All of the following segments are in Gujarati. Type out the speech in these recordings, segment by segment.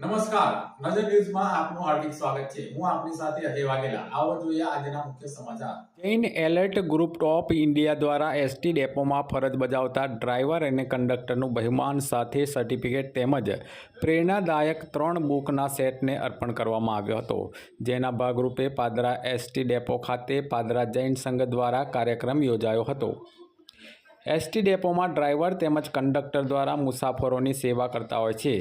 નમસ્કાર. નજર ન્યૂઝમાં આપનું હાર્દિક સ્વાગત છે. હું આપની સાથે અજય વાઘેલા. આવો જોઈએ આજના મુખ્ય સમાચાર. Jain alert group of India દ્વારા એસટી ડેપોમાં ફરજ બજાવતા ડ્રાઈવર અને કંડક્ટરનું બહુમાન સાથે સર્ટિફિકેટ તેમજ પ્રેરણાદાયક ત્રણ બુકના સેટને અર્પણ કરવામાં આવ્યો હતો. જેના ભાગરૂપે પાદરા એસટી ડેપો ખાતે પાદરા જૈન સંઘ દ્વારા કાર્યક્રમ યોજાયો હતો. એસટી ડેપોમાં ડ્રાઈવર તેમજ કંડક્ટર દ્વારા મુસાફરોની સેવા કરતા હોય છે.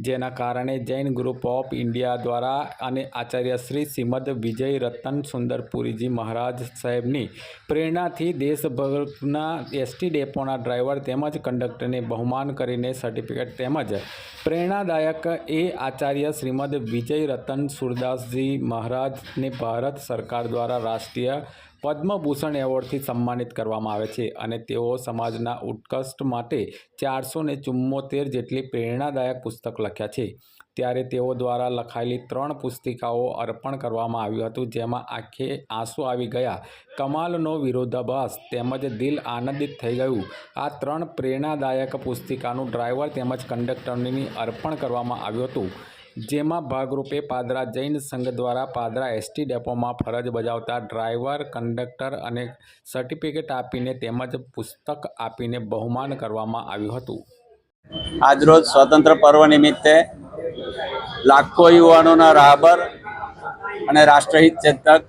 જેના કારણે જૈન ગ્રુપ ઓફ ઇન્ડિયા દ્વારા અને આચાર્ય શ્રી શ્રીમદ વિજય રતન સુંદરપુરીજી મહારાજ સાહેબની પ્રેરણાથી દેશભરના એસટી ડેપોના ડ્રાઈવર તેમજ કંડક્ટરને બહુમાન કરીને સર્ટિફિકેટ તેમજ પ્રેરણાદાયક એ આચાર્ય શ્રીમદ વિજય રતન સુરદાસજી મહારાજને ભારત સરકાર દ્વારા રાષ્ટ્રીય પદ્મભૂષણ એવોર્ડથી સન્માનિત કરવામાં આવે છે અને તેઓ સમાજના ઉત્કૃષ્ટ માટે ચારસો ને ચુમ્મોતેર જેટલી પ્રેરણાદાયક પુસ્તક લખ્યા છે. ત્યારે તેઓ દ્વારા લખાયેલી ત્રણ પુસ્તિકાઓ અર્પણ કરવામાં આવ્યું હતું, જેમાં આંખે આંસુ આવી ગયા, કમાલનો વિરોધાભાસ તેમજ દિલ આનંદિત થઈ ગયું. આ ત્રણ પ્રેરણાદાયક પુસ્તિકાનું ડ્રાઈવર તેમજ કંડક્ટરની અર્પણ કરવામાં આવ્યું હતું. જેમાં ભાગરૂપે પાદરા જૈન સંઘ દ્વારા પાદરા એસટી ડેપોમાં ફરજ બજાવતા ડ્રાઈવર, કંડક્ટર અને સર્ટિફિકેટ આપીને તેમજ પુસ્તક આપીને બહુમાન કરવામાં આવ્યું હતું. આજરોજ સ્વતંત્ર પર્વ નિમિત્તે લાખો યુવાનોના રાહબર અને રાષ્ટ્રહિત ચેતક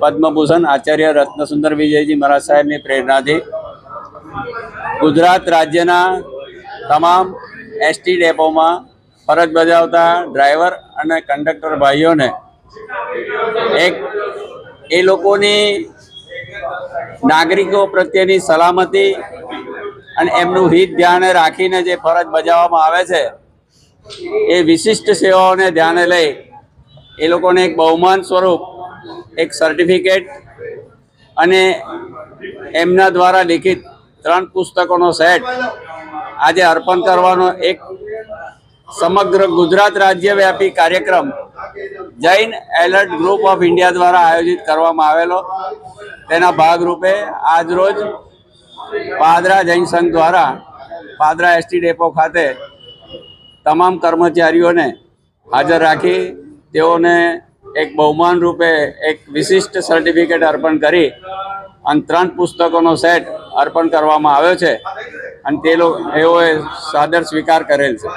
પદ્મભૂષણ આચાર્ય રત્નસુંદર વિજયજી મહારાજ સાહેબની પ્રેરણાથી ગુજરાત રાજ્યના તમામ એસટી ડેપોમાં ફરજ બજાવતા ડ્રાઈવર અને કંડક્ટર ભાઈઓને એક એ લોકોની નાગરિકો પ્રત્યેની સલામતી અને એમનું હિત ધ્યાને રાખીને જે ફરજ બજાવવામાં આવે છે, એ વિશિષ્ટ સેવાઓને ધ્યાને લઈ એ લોકોને એક બહુમાન સ્વરૂપ, એક સર્ટિફિકેટ અને એમના દ્વારા લિખિત ત્રણ પુસ્તકોનો સેટ આજે અર્પણ કરવાનો એક સમગ્ર ગુજરાત રાજ્યવ્યાપી કાર્યક્રમ Jain alert group of India દ્વારા આયોજિત કરવામાં આવેલો. તેના ભાગરૂપે આજરોજ પાદરા જૈન સંઘ દ્વારા પાદરા એસટી ડેપો ખાતે તમામ કર્મચારીઓને હાજર રાખી તેઓને એક બહુમાન રૂપે એક વિશિષ્ટ સર્ટિફિકેટ અર્પણ કરી અને ત્રણ પુસ્તકોનો સેટ અર્પણ કરવામાં આવ્યો છે અને તે લોકો એઓએ સાદર સ્વીકાર કરેલ છે.